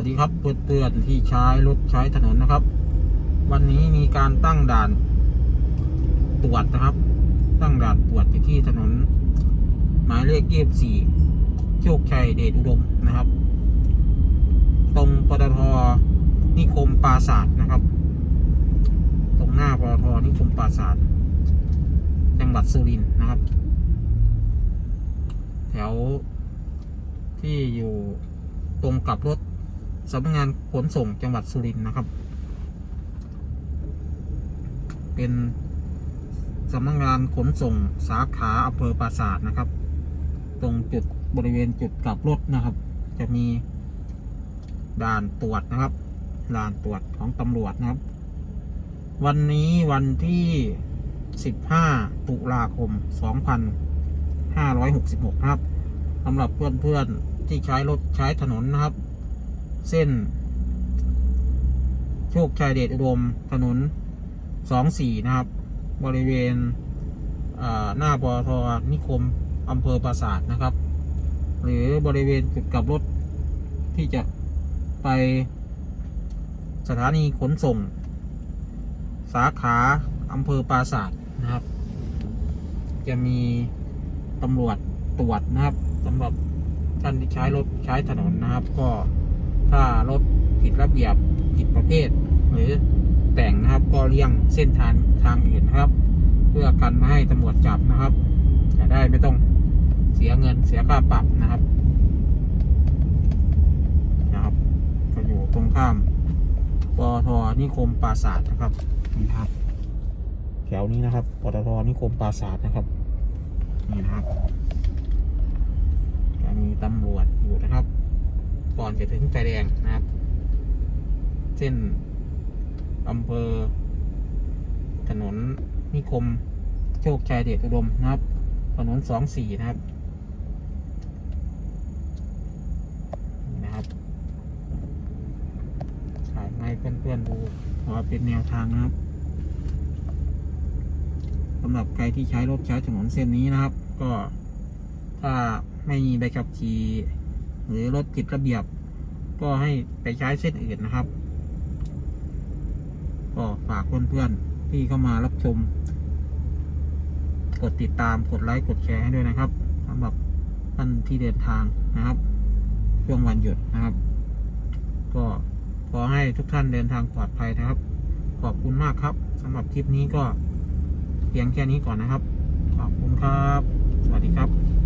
วัสดีครับเพื่อนๆที่ใช้รถใช้ถนนนะครับ วันนี้มีการตั้งด่านตรวจนะครับ ตั้งด่านตรวจอยู่ที่ถนน หมายเลขยี่สี่โชคชัยเดชอุดมนะครับ ตรงปตทนิคมปราศาสตร์นะครับ ตรงหน้าปตทนิคมปราศาสตร์จังหวัดสุรินทร์นะครับ แถวที่อยู่ตรงกับรถ สำนักงานขนส่งจังหวัดสุรินทร์นะครับ เป็นสำนักงานขนส่งสาขาอำเภอปราสาทนะครับ ตรงจุดบริเวณจุดกลับรถนะครับ จะมีด่านตรวจนะครับด่านตรวจของตำรวจนะครับ วันนี้วันที่ 15 ตุลาคม 2566 นะครับสำหรับเพื่อนๆที่ใช้รถใช้ถนนนะครับ เส้น โชคชัยเดชอุดมถนน24นะครับ บริเวณหน้าปตทนิคมอำเภอปราสาทนะครับ หรือบริเวณจุดกลับรถที่จะไปสถานีขนส่ง สาขาอำเภอปราสาทนะครับ จะมีตำรวจตรวจนะครับสำหรับท่านที่ใช้รถใช้ถนนนะครับก็ ถ้ารถผิดระเบียบผิดประเภท หรือแต่งนะครับก็เลี่ยงเส้นทางทางอื่นนะครับ เพื่อกันไม่ให้ตำรวจจับนะครับ จะได้ไม่ต้องเสียเงินเสียค่าปรับนะครับนะครับก็อยู่ตรงข้ามปตทนิคมปราสาทนะครับนี่นะครับแถวนี้นะครับปตทนิคมปราสาทนะครับนี่นะครับจะมีตำรวจอยู่นะครับ ก่อน จะถึงไฟแดงนะครับ เส้นอำเภอ ถนนนิคม โชคชัยเดชอุดมนะครับ ถนนสองสี่นะครับนะครับถ่ายให้เพื่อนๆดูว่าเป็นแนวทางนะครับสำหรับใครที่ใช้รถใช้ถนนเส้นนี้นะครับ ก็ถ้าไม่มีใบขับขี่หรือรถผิดระเบียบ ก็ให้ไปใช้เส้นอื่นนะครับ ก็ฝากเพื่อนๆที่เข้ามารับชม กดติดตามกดไลค์กดแชร์ให้ด้วยนะครับสำหรับท่านที่เดินทางนะครับ ช่วงวันหยุดนะครับ ก็ขอให้ทุกท่านเดินทางปลอดภัยนะครับ ขอบคุณมากครับสำหรับคลิปนี้ก็เพียงแค่นี้ก่อนนะครับ ขอบคุณครับ สวัสดีครับ